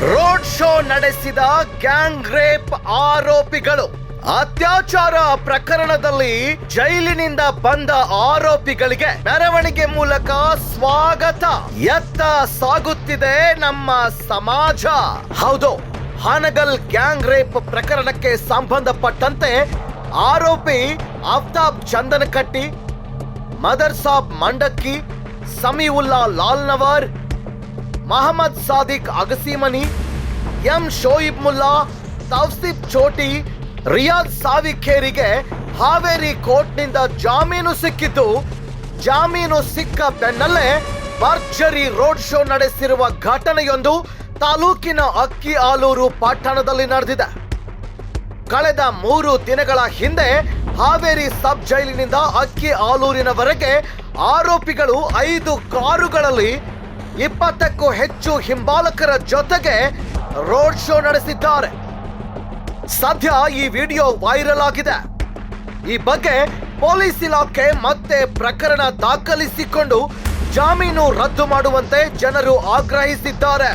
Road show ನಡೆಸಿದ gang rape ಆರೋಪಿಗಳು. ಅತ್ಯಾಚಾರ ಪ್ರಕರಣದಲ್ಲಿ ಜೈಲಿನಿಂದ ಬಂದ ಆರೋಪಿಗಳಿಗೆ ಮೆರವಣಿಗೆ ಮೂಲಕ ಸ್ವಾಗತ. ಎತ್ತ ಸಾಗುತ್ತಿದೆ ನಮ್ಮ ಸಮಾಜ. ಹೌದು, ಹಾನಗಲ್ ಗ್ಯಾಂಗ್ ರೇಪ್ ಪ್ರಕರಣಕ್ಕೆ ಸಂಬಂಧಪಟ್ಟಂತೆ ಆರೋಪಿ ಆಫ್ತಾಬ್ ಚಂದನಕಟ್ಟಿ ಮದರ್ ಸಾಬ್ ಮಂಡಕ್ಕಿ, ಸಮೀವುಲ್ಲಾ ಲಾಲ್ನವರ್ ಮಹಮ್ಮದ್ ಸಾದಿಕ್ ಅಗಸಿಮನಿ, ಎಂ ಶೋಯಿಬ್ ಮುಲ್ಲಾ, ತೌಸಿಫ್ ಚೋಟಿ, ರಿಯಾಜ್ ಸಾವಿಖೇರಿಗೆ ಹಾವೇರಿ ಕೋರ್ಟ್ನಿಂದ ಜಾಮೀನು ಸಿಕ್ಕಿದ್ದು. ಜಾಮೀನು ಸಿಕ್ಕ ಬೆನ್ನಲ್ಲೇ ಭರ್ಜರಿ ರೋಡ್ ಶೋ ನಡೆಸಿರುವ ಘಟನೆಯೊಂದು ತಾಲೂಕಿನ ಅಕ್ಕಿ ಆಲೂರು ಪಟ್ಟಣದಲ್ಲಿ ನಡೆದಿದೆ. ಕಳೆದ ಮೂರು ದಿನಗಳ ಹಿಂದೆ ಹಾವೇರಿ ಸಬ್ ಜೈಲಿನಿಂದ ಅಕ್ಕಿ ಆಲೂರಿನವರೆಗೆ ಆರೋಪಿಗಳು ಐದು ಕಾರುಗಳಲ್ಲಿ ಇಪ್ಪತ್ತಕ್ಕೂ ಹೆಚ್ಚು ಹಿಂಬಾಲಕರ ಜೊತೆಗೆ ರೋಡ್ ಶೋ ನಡೆಸಿದ್ದಾರೆ. ಸದ್ಯ ಈ ವಿಡಿಯೋ ವೈರಲ್ ಆಗಿದೆ. ಈ ಬಗ್ಗೆ ಪೊಲೀಸ್ ಇಲಾಖೆ ಮತ್ತೆ ಪ್ರಕರಣ ದಾಖಲಿಸಿಕೊಂಡು ಜಾಮೀನು ರದ್ದು ಮಾಡುವಂತೆ ಜನರು ಆಗ್ರಹಿಸಿದ್ದಾರೆ.